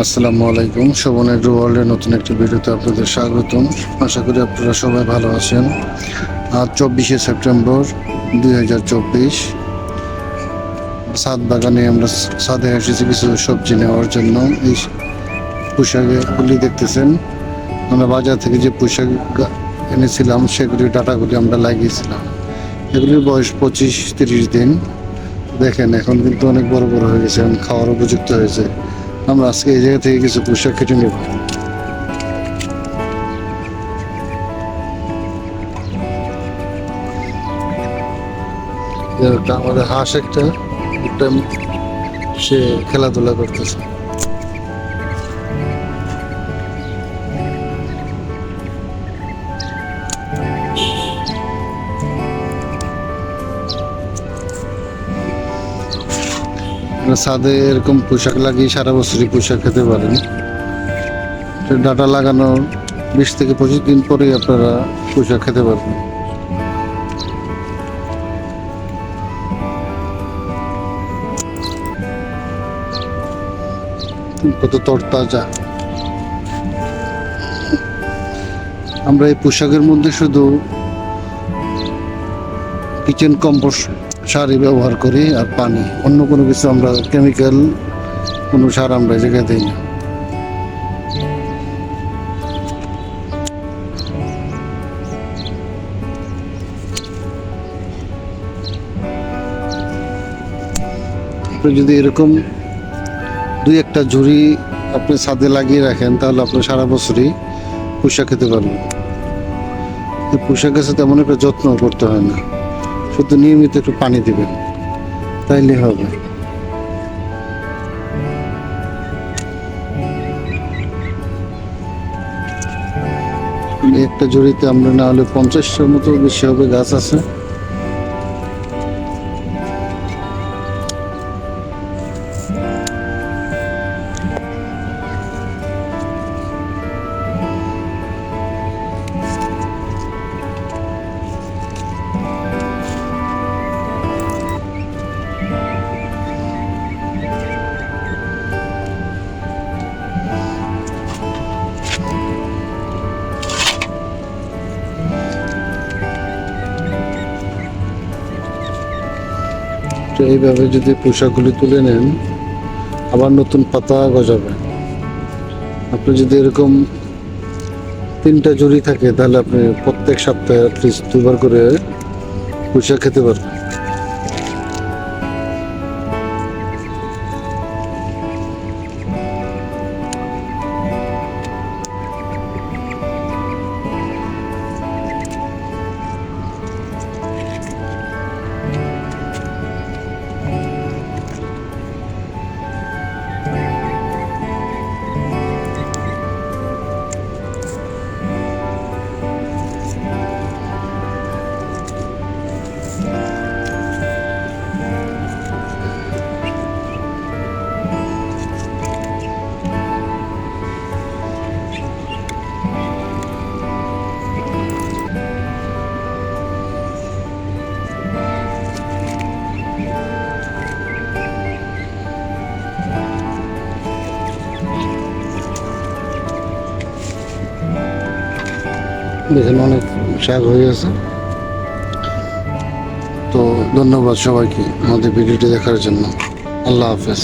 আসসালামু আলাইকুম। শোভন এগ্রো ওয়ার্ল্ডের নতুন একটি ভিডিওতে আপনাদের স্বাগতম। আশা করি আপনারা সবাই ভালো আছেন। আজ চব্বিশে সেপ্টেম্বর দুই হাজার চব্বিশ। সাত বাগানে আমরা সাদে এসেছি কিছু সবজি নেওয়ার জন্য। এই পোশাকগুলি দেখতেছেন। আমরা বাজার থেকে যে পোশাক এনেছিলাম সেগুলির ডাটাগুলি আমরা লাগিয়েছিলাম। এগুলির বয়স পঁচিশ, তিরিশ দিন। দেখেন, এখন কিন্তু অনেক বড় বড় হয়ে গেছে এখন খাওয়ার উপযুক্ত হয়েছে। আমরা আজকে এই জায়গা থেকে কিছু পোশাক কেটে নেব। আমাদের হাঁস একটা সে খেলাধুলা করতেছে। আপনারা ছাদে এরকম পোশাক লাগিয়ে সারা বছরই পোশাক খেতে পারেন। ডাটা লাগানোর বিশ থেকে পঁচিশ দিন পরেই আপনারা পোশাক খেতে পারবেন। কত তরতাজা। আমরা এই পোশাকের মধ্যে শুধু কিচেন কম্পোস্ট সারই ব্যবহার করি আর পানি। অন্য কোনো কিছু আমরা কেমিক্যাল কোনো সার আমরা জায়গায় দিই না। আপনি যদি এরকম দুই একটা ঝুড়ি আপনি ছাদে লাগিয়ে রাখেন, তাহলে আপনি সারা বছরই পোশাক খেতে পারবেন। পোশাক গাছে তেমন একটা যত্ন করতে হয় না। শুধু নিয়মিত একটু পানি দিবেন। তাইলে হবে। একটা জড়িতে আমরা না হলে পঞ্চাশটার মতো বেশি হবে গাছ আছে। তো এইভাবে যদি পোশাকগুলি তুলে নেন, আবার নতুন পাতা গজাবে। আপনি যদি এরকম তিনটা জুড়ি থাকে, তাহলে আপনি প্রত্যেক সপ্তাহে অ্যাটলিস্ট দুবার করে পোশাক খেতে পারবেন। দেখেন অনেক শাক হয়ে গেছে। তো ধন্যবাদ সবাইকে আমাদের ভিডিওটি দেখার জন্য। আল্লাহ হাফেজ।